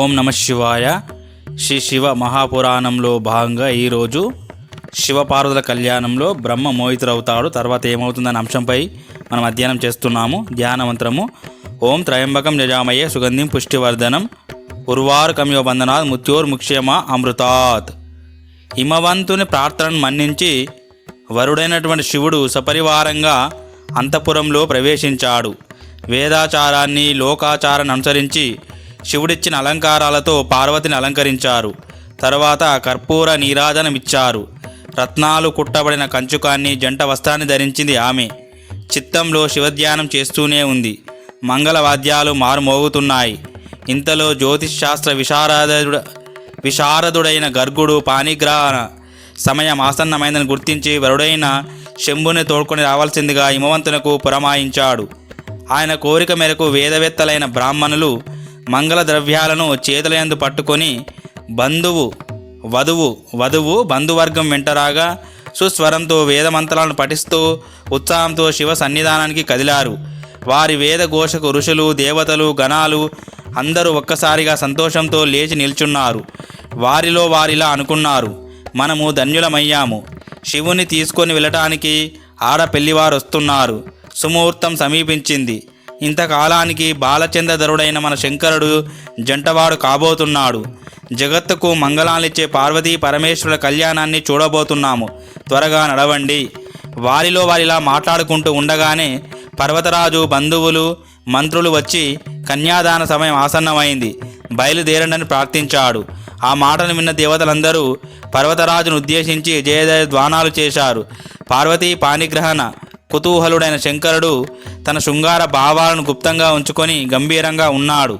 ఓం నమ శివాయ. శ్రీ శివ మహాపురాణంలో భాగంగా ఈరోజు శివపార్వతుల కళ్యాణంలో బ్రహ్మ మోహితురవుతాడు తర్వాత ఏమవుతుందనే అంశంపై మనం అధ్యయనం చేస్తున్నాము. ధ్యాన మంత్రము. ఓం త్రయంబకం యజామయే సుగంధిం పుష్టివర్ధనం. ఉర్వారు కమివ బంధనాత్ ముత్యోర్ముక్షేమ అమృతాత్. హిమవంతుని ప్రార్థనను మన్నించి వరుడైనటువంటి శివుడు సపరివారంగా అంతఃపురంలో ప్రవేశించాడు. వేదాచారాన్ని లోకాచారాన్ని అనుసరించి శివుడిచ్చిన అలంకారాలతో పార్వతిని అలంకరించారు. తర్వాత కర్పూర నీరాజనమిచ్చారు. రత్నాలు కుట్టబడిన కంచుకాన్ని జంట వస్త్రాన్ని ధరించింది ఆమె. చిత్తంలో శివధ్యానం చేస్తూనే ఉంది. మంగళవాద్యాలు మారుమోగుతున్నాయి. ఇంతలో జ్యోతిష్ శాస్త్ర విశారదుడ విశారదుడైన గర్గుడు పాణిగ్రహణ సమయం ఆసన్నమైందని గుర్తించి వరుడైన శంభుని తోడ్కొని రావాల్సిందిగా హిమవంతునకు పురమాయించాడు. ఆయన కోరిక మేరకు వేదవేత్తలైన బ్రాహ్మణులు మంగళ ద్రవ్యాలను చేతులయందు పట్టుకొని బంధువు వధువు వధువు బంధువర్గం వెంటరాగా సుస్వరంతో వేదమంత్రాలను పఠిస్తూ ఉత్సాహంతో శివ సన్నిధానానికి కదిలారు. వారి వేద ఘోషకు ఋషులు దేవతలు గణాలు అందరూ ఒక్కసారిగా సంతోషంతో లేచి నిల్చున్నారు. వారిలో వారిలా అనుకున్నారు. మనము ధన్యులమయ్యాము. శివుని తీసుకొని వెళ్ళటానికి ఆడ పెళ్ళివారు వస్తున్నారు సుముహూర్తం సమీపించింది. ఇంతకాలానికి బాలచంద్రధరుడైన మన శంకరుడు జంటవాడు కాబోతున్నాడు. జగత్తుకు మంగళాలిచ్చే పార్వతీ పరమేశ్వరుల కళ్యాణాన్ని చూడబోతున్నాము. త్వరగా నడవండి. వారిలో వారిలా మాట్లాడుకుంటూ ఉండగానే పర్వతరాజు బంధువులు మంత్రులు వచ్చి కన్యాదాన సమయం ఆసన్నమైంది. బయలుదేరండని ప్రార్థించాడు. ఆ మాటను విన్న దేవతలందరూ పర్వతరాజును ఉద్దేశించి జయజయ ద్వానాలు చేశారు. పార్వతీ పాణిగ్రహణ కుతూహలుడైన శంకరుడు తన శృంగార భావాలను గుప్తంగా ఉంచుకొని గంభీరంగా ఉన్నాడు.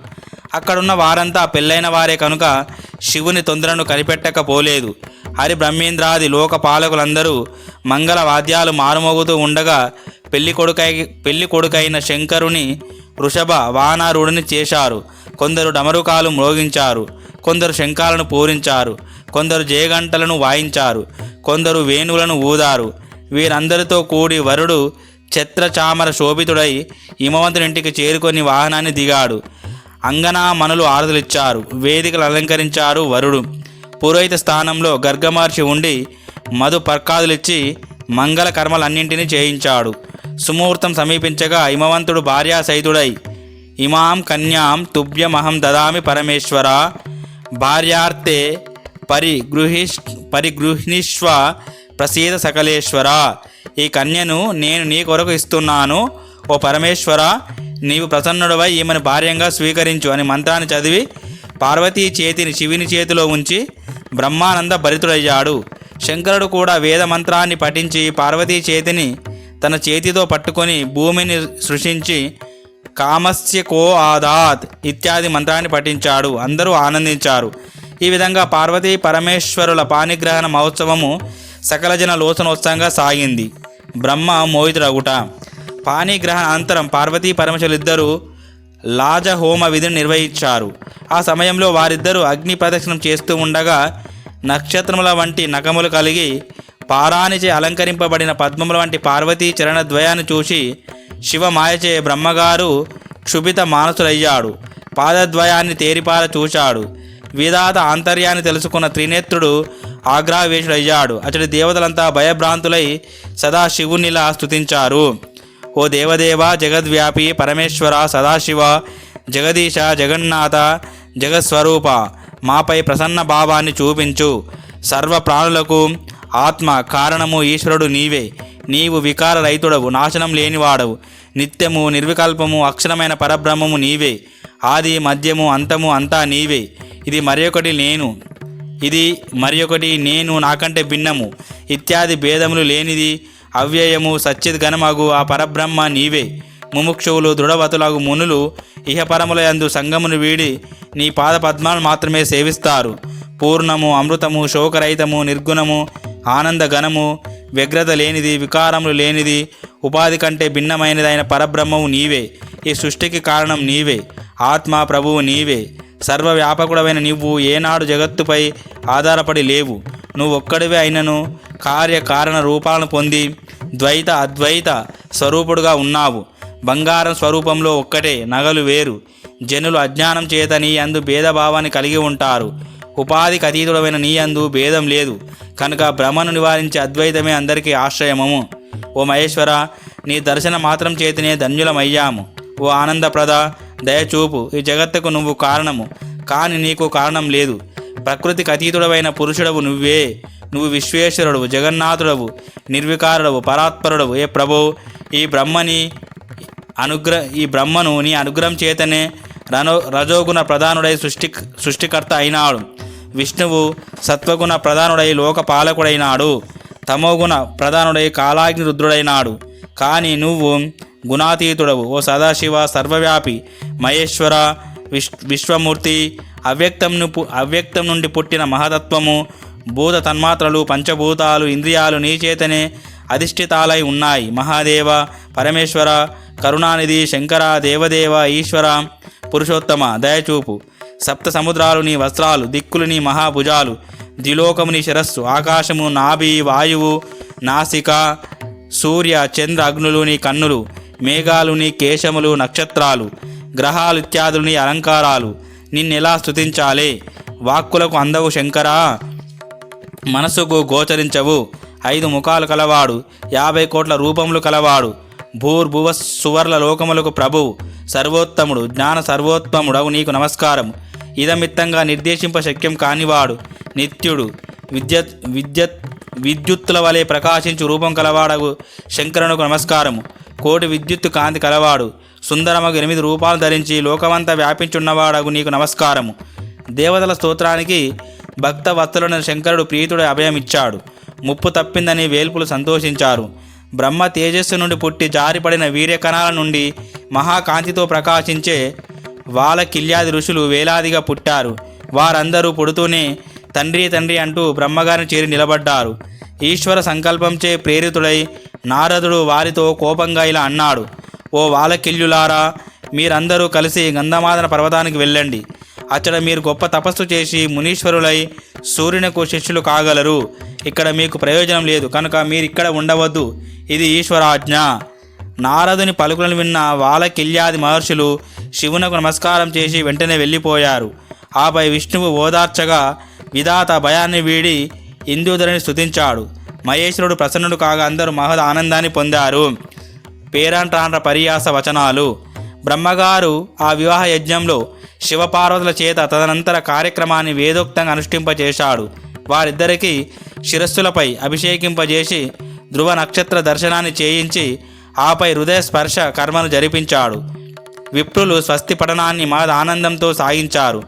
అక్కడున్న వారంతా పెళ్ళైన వారే కనుక శివుని తొందరను కనిపెట్టకపోలేదు. హరి బ్రహ్మేంద్రాది లోక పాలకులందరూ మంగళ వాద్యాలు మారుమోగుతూ ఉండగా పెళ్ళి కొడుకై పెళ్ళి కొడుకైన శంకరుని వృషభ వానారుడిని చేశారు. కొందరు డమరుకాలు మ్రోగించారు. కొందరు శంఖాలను పూరించారు. కొందరు జయగంటలను వాయించారు. కొందరు వేణువులను ఊదారు. వీరందరితో కూడి వరుడు ఛత్రచామర శోభితుడై హిమవంతుడింటికి చేరుకొని వాహనాన్ని దిగాడు. అంగనా మనులు ఆరతులిచ్చారు వేదికలు అలంకరించారు వరుడు. పురోహిత స్థానంలో గర్గమహర్షి ఉండి మధు పర్కాదులిచ్చి మంగళ కర్మలన్నింటినీ చేయించాడు. సుముహూర్తం సమీపించగా హిమవంతుడు భార్యాసహితుడై ఇమాం కన్యాం తుభ్యమహం దదామి పరమేశ్వర భార్యార్తే పరిగృహిష్ పరిగృహిష్వ ప్రసీద సకలేశ్వర ఈ కన్యను నేను నీ కొరకు ఇస్తున్నాను. ఓ పరమేశ్వర నీవు ప్రసన్నుడవై ఈమెను భార్యంగా స్వీకరించు అని మంత్రాన్ని చదివి పార్వతీ చేతిని శివుని చేతిలో ఉంచి బ్రహ్మానంద భరితుడయ్యాడు. శంకరుడు కూడా వేద మంత్రాన్ని పఠించి పార్వతీ చేతిని తన చేతితో పట్టుకొని భూమిని సృష్టించి కామస్య కో ఆదాత్ ఇత్యాది మంత్రాన్ని పఠించాడు. అందరూ ఆనందించారు. ఈ విధంగా పార్వతీ పరమేశ్వరుల పాణిగ్రహణ మహోత్సవము సకల జన లోచనోత్సవంగా సాగింది. బ్రహ్మ మోహితుడగుట. పాణిగ్రహణ అనంతరం పార్వతీ పరమేశ్వరులిద్దరూ లాజ హోమ విధిని నిర్వహించారు. ఆ సమయంలో వారిద్దరూ అగ్ని ప్రదక్షిణం చేస్తూ ఉండగా నక్షత్రముల వంటి నఖములు కలిగి పారానిచే అలంకరింపబడిన పద్మముల వంటి పార్వతీ చరణద్వయాన్ని చూసి శివ మాయచే బ్రహ్మగారు క్షుభిత మానసులయ్యాడు. పాదద్వయాన్ని తేరిపార చూశాడు విధాత ఆంతర్యాన్ని తెలుసుకున్న త్రినేత్రుడు ఆగ్రావేశుడయ్యాడు అతడి దేవతలంతా భయభ్రాంతులై సదా శివునిలా స్తుతించారు. ఓ దేవదేవ జగద్వ్యాపి పరమేశ్వర సదాశివ జగదీశ జగన్నాథ జగత్స్వరూప మాపై ప్రసన్న భావాన్ని చూపించు. సర్వ ప్రాణులకు ఆత్మ కారణము ఈశ్వరుడు నీవే. నీవు వికార రైతుడవు నాశనం లేనివాడవు. నిత్యము నిర్వికల్పము అక్షరమైన పరబ్రహ్మము నీవే. ఆది మధ్యము అంతము అంతా నీవే. ఇది మరొకటి నేను. ఇది మరి ఒకటి నేను నాకంటే భిన్నము. ఇత్యాది భేదములు లేనిది అవ్యయము సచ్చిత్ గణమగు ఆ పరబ్రహ్మ నీవే. ముముక్షువులు దృఢవతులగు మునులు ఇహపరముల యందు సంగమును వీడి నీ పాద పద్మాలు మాత్రమే సేవిస్తారు. పూర్ణము అమృతము శోకరహితము నిర్గుణము ఆనంద ఘనము వ్యగ్రత లేనిది వికారములు లేనిది ఉపాధి కంటే భిన్నమైనదైన పరబ్రహ్మము నీవే. ఈ సృష్టికి కారణం నీవే. ఆత్మ ప్రభువు నీవే. సర్వవ్యాపకుడమైన నీవు ఏనాడు జగత్తుపై ఆధారపడి లేవు. నువ్వు ఒక్కడివే అయినను కార్యకారణ రూపాలను పొంది ద్వైత అద్వైత స్వరూపుడుగా ఉన్నావు. బంగారం స్వరూపంలో ఒక్కటే నగలు వేరు. జనులు అజ్ఞానం చేతని అందు భేదభావాన్ని కలిగి ఉంటారు. ఉపాధికి అతీతుడమైన నీయందు భేదం లేదు. కనుక భ్రమను నివారించే అద్వైతమే అందరికీ ఆశ్రయమము. ఓ మహేశ్వర నీ దర్శన మాత్రం చేతినే ధన్యులమయ్యాము. ఓ ఆనందప్రద దయచూపు ఈ జగత్తుకు నువ్వు కారణము. కాని నీకు కారణం లేదు. ప్రకృతికి అతీతుడవైన పురుషుడవు నువ్వే. నువ్వు విశ్వేశ్వరుడవు జగన్నాథుడవు నిర్వికారుడవు పరాత్పరుడవు. ఏ ప్రభు ఈ బ్రహ్మని అనుగ్ర ఈ బ్రహ్మను నీ అనుగ్రహం చేతనే రనో రజోగుణ ప్రధానుడై సృష్టి సృష్టికర్త అయినాడు. విష్ణువు సత్వగుణ ప్రధానుడై లోక పాలకుడైనాడు తమోగుణ ప్రధానుడై కాలాగ్ని రుద్రుడైనాడు కానీ నువ్వు గుణాతీతుడవు. ఓ సదాశివ సర్వవ్యాపి మహేశ్వర విశ్ విశ్వమూర్తి అవ్యక్తంను అవ్యక్తం నుండి పుట్టిన మహతత్వము భూత తన్మాత్రలు పంచభూతాలు ఇంద్రియాలు నీ చేతనే అధిష్ఠితాలై ఉన్నాయి. మహాదేవ పరమేశ్వర కరుణానిధి శంకర దేవదేవ ఈశ్వర పురుషోత్తమ దయచూపు. సప్త సముద్రాలు నీ వస్త్రాలు దిక్కులు నీ మహాభుజాలు ద్విలోకము నీ శిరస్సు ఆకాశము నాభి వాయువు నాసిక సూర్య చంద్ర అగ్నులు నీ కన్నులు మేఘాలు నీ కేశములు నక్షత్రాలు గ్రహాలు ఇత్యాదులు నీ అలంకారాలు నిన్నెలా స్థుతించాలే వాక్కులకు అందవు శంకరా మనసుకు గోచరించవు. ఐదు ముఖాలు కలవాడు యాభై కోట్ల రూపములు కలవాడు. భూర్భువ సువర్ల లోకములకు ప్రభువు సర్వోత్తముడు జ్ఞాన సర్వోత్తముడవు నీకు నమస్కారం ఇదమిత్తంగా నిర్దేశింప శక్యం కానివాడు నిత్యుడు విద్యుత్ విద్యుత్ విద్యుత్తుల వలె ప్రకాశించు రూపం కలవాడగు శంకరునకు నమస్కారము. కోటి విద్యుత్తు కాంతి కలవాడు సుందరమగు ఎనిమిది రూపాలు ధరించి లోకమంతా వ్యాపించున్నవాడగు నీకు నమస్కారము. దేవతల స్తోత్రానికి భక్త వత్సలుడైన శంకరుడు ప్రీతుడు అభయమిచ్చాడు. ముప్పు తప్పిందని వేల్పులు సంతోషించారు. బ్రహ్మ తేజస్సు నుండి పుట్టి జారిపడిన వీర్యకణాల నుండి మహాకాంతితో ప్రకాశించే వాళ్ళ కిల్యాది ఋషులు వేలాదిగా పుట్టారు. వారందరూ పుడుతూనే తండ్రి తండ్రి అంటూ బ్రహ్మగారిని చేరి నిలబడ్డారు. ఈశ్వర సంకల్పంచే ప్రేరితుడై నారదుడు వారితో కోపంగా ఇలా అన్నాడు ఓ వాలకిల్యులారా మీరందరూ కలిసి గంధమాదన పర్వతానికి వెళ్ళండి. అచ్చట మీరు గొప్ప తపస్సు చేసి మునీశ్వరులై సూర్యునికు శిష్యులు కాగలరు. ఇక్కడ మీకు ప్రయోజనం లేదు. కనుక మీరు ఇక్కడ ఉండవద్దు. ఇది ఈశ్వరాజ్ఞ. నారదుని పలుకులను విన్న వాలకిల్యాది మహర్షులు శివునకు నమస్కారం చేసి వెంటనే వెళ్ళిపోయారు. ఆపై విష్ణువు ఓదార్చగా విధాత భయాన్ని వీడి ఇందూధరిని స్తుతించాడు. మహేశ్వరుడు ప్రసన్నుడు కాగా అందరూ మహద్ ఆనందాన్ని పొందారు. పేరంట్రాండ్ర పరియాస వచనాలు. బ్రహ్మగారు ఆ వివాహ యజ్ఞంలో శివపార్వతుల చేత తదనంతర కార్యక్రమాన్ని వేదోక్తంగా అనుష్ఠింపచేశాడు. వారిద్దరికీ శిరస్సులపై అభిషేకింపజేసి ధ్రువ నక్షత్ర దర్శనాన్ని చేయించి ఆపై హృదయ స్పర్శ కర్మను జరిపించాడు. విప్రులు స్వస్తి పఠనాన్ని మాద ఆనందంతో సాగించారు.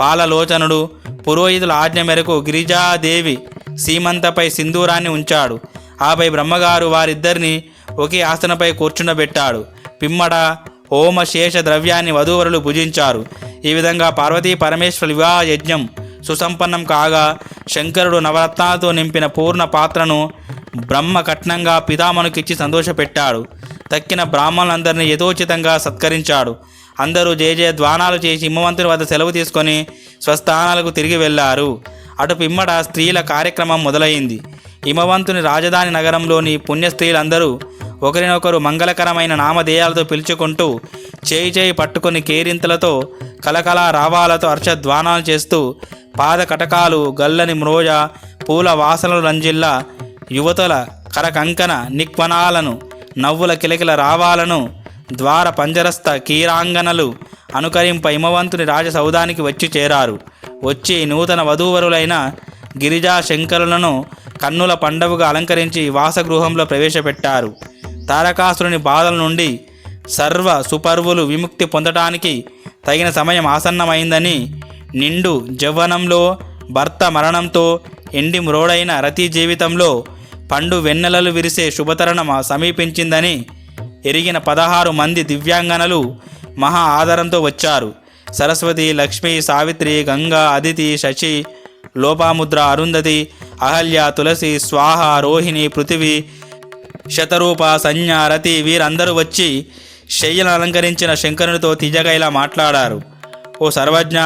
పాలలోచనుడు పురోహితుల ఆజ్ఞ మేరకు గిరిజాదేవి సీమంతపై సింధూరాన్ని ఉంచాడు. ఆపై బ్రహ్మగారు వారిద్దరిని ఒకే ఆసనపై కూర్చుండబెట్టాడు. పిమ్మడ ఓమ శేష ద్రవ్యాన్ని వధూవరులు భుజించారు ఈ విధంగా పార్వతీ పరమేశ్వర వివాహ యజ్ఞం సుసంపన్నం కాగా శంకరుడు నవరత్నాలతో నింపిన పూర్ణ పాత్రను బ్రహ్మ కట్నంగా పితామనుకిచ్చి సంతోషపెట్టాడు. తక్కిన బ్రాహ్మణులందరినీ యథోచితంగా సత్కరించాడు. అందరూ జయ జయ ద్వానాలు చేసి హిమవంతుని వద్ద సెలవు తీసుకొని స్వస్థానాలకు తిరిగి వెళ్ళారు. అటు పిమ్మట స్త్రీల కార్యక్రమం మొదలైంది. హిమవంతుని రాజధాని నగరంలోని పుణ్య స్త్రీలందరూ ఒకరినొకరు మంగళకరమైన నామధేయాలతో పిలుచుకుంటూ చేయి చేయి పట్టుకొని కేరింతలతో కలకల రావాలతో అర్చద్వానాలు చేస్తూ పాద కటకాలు గల్లని మ్రోజ పూల వాసనలు రంజిల్లా యువతుల కరకంకన నిక్వనాలను నవ్వుల కిలకిల రావాలను ద్వార పంజరస్థ కీరాంగనలు అనుకరింప హిమవంతుని రాజసౌధానికి వచ్చి చేరారు. వచ్చి నూతన వధూవరులైన గిరిజా శంకరులను కన్నుల పండవుగా అలంకరించి వాసగృహంలో ప్రవేశపెట్టారు. తారకాసురుని బాధల నుండి సర్వ సుపర్వులు విముక్తి పొందటానికి తగిన సమయం ఆసన్నమైందని నిండు జవ్వనంలో భర్త మరణంతో ఎండి మ్రోడైన రతి జీవితంలో పండు వెన్నెలలు విరిసే శుభతరణం సమీపించిందని ఎరిగిన పదహారు మంది దివ్యాంగనలు మహా ఆదరంతో వచ్చారు. సరస్వతి లక్ష్మి సావిత్రి గంగా అదితి శశి లోపాముద్ర అరుంధతి అహల్య తులసి స్వాహ రోహిణి పృథివి శతరూప సంజ్ఞ రతి వీరందరూ వచ్చి శయ్యను అలంకరించిన శంకరునితో తిజగా ఇలా మాట్లాడారు. ఓ సర్వజ్ఞ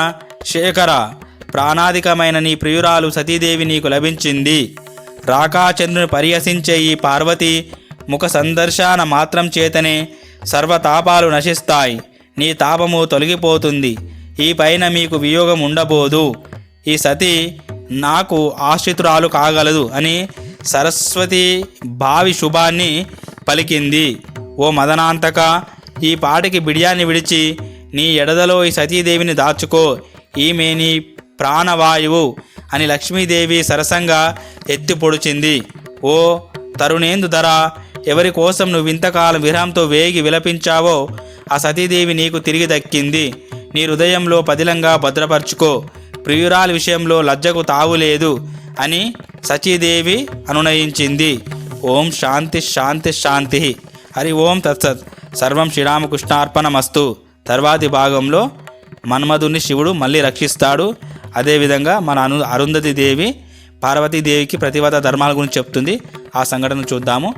శేఖర ప్రాణాధికమైన నీ ప్రియురాలు సతీదేవి నీకు లభించింది. రాకాచంద్రుని పరిహసించే ఈ పార్వతి ముఖ సందర్శన మాత్రం చేతనే సర్వతాపాలు నశిస్తాయి. నీ తాపము తొలగిపోతుంది. ఈ పైన మీకు వియోగం ఉండబోదు. ఈ సతి నాకు ఆశ్రితురాలు కాగలదు అని సరస్వతి భావి శుభాన్ని పలికింది. ఓ మదనాంతక ఈ పాటికి బిడియాన్ని విడిచి నీ ఎడదలో ఈ సతీదేవిని దాచుకో. ఈమె నీ ప్రాణవాయువు అని లక్ష్మీదేవి సరసంగా ఎత్తి పొడిచింది. ఓ తరుణేందు ధర ఎవరి కోసం నువ్వింతకాలం విరహంతో వేగి విలపించావో ఆ సతీదేవి నీకు తిరిగి దక్కింది. నీ హృదయంలో పదిలంగా భద్రపరుచుకో. ప్రియురాల విషయంలో లజ్జకు తావులేదు అని సచీదేవి అనునయించింది. ఓం శాంతి శాంతి శాంతి. హరి ఓం తత్సత్. సర్వం శ్రీరామకృష్ణార్పణమస్తు. తర్వాతి భాగంలో మన్మధుని శివుడు మళ్ళీ రక్షిస్తాడు. అదేవిధంగా మన అను అరుంధతి దేవి పార్వతీదేవికి ప్రతివత ధర్మాల గురించి చెప్తుంది. ఆ సంఘటన చూద్దాము.